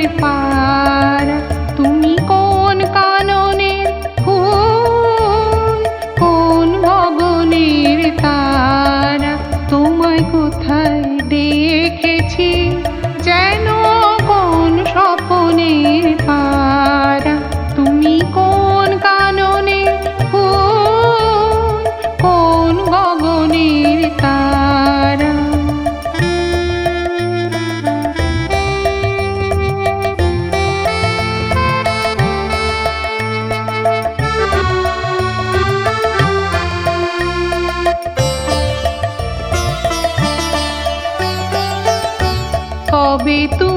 कृपा কবে তুমি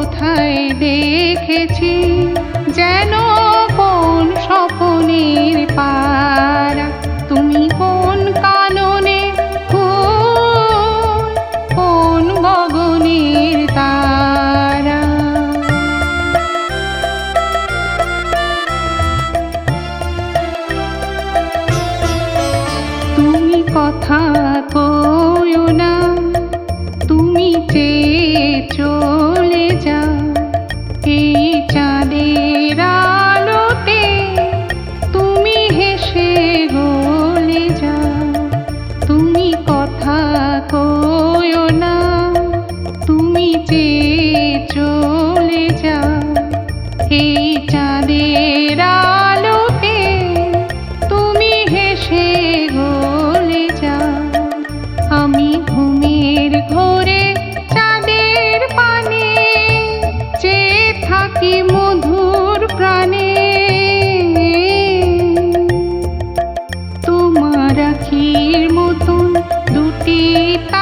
কোথায় দেখেছি যেন কোন স্বপনের পারা? তুমি কোন কাননে কোন গগনের তারা? তুমি কথা কয়ো কথা কয় না। তুমি যে চলে যাও, এই চাঁদের আলোকে তুমি হেসে গলে যাও। আমি ঘুমের ঘোরে চাঁদের পানে যে থাকি মো Deepa.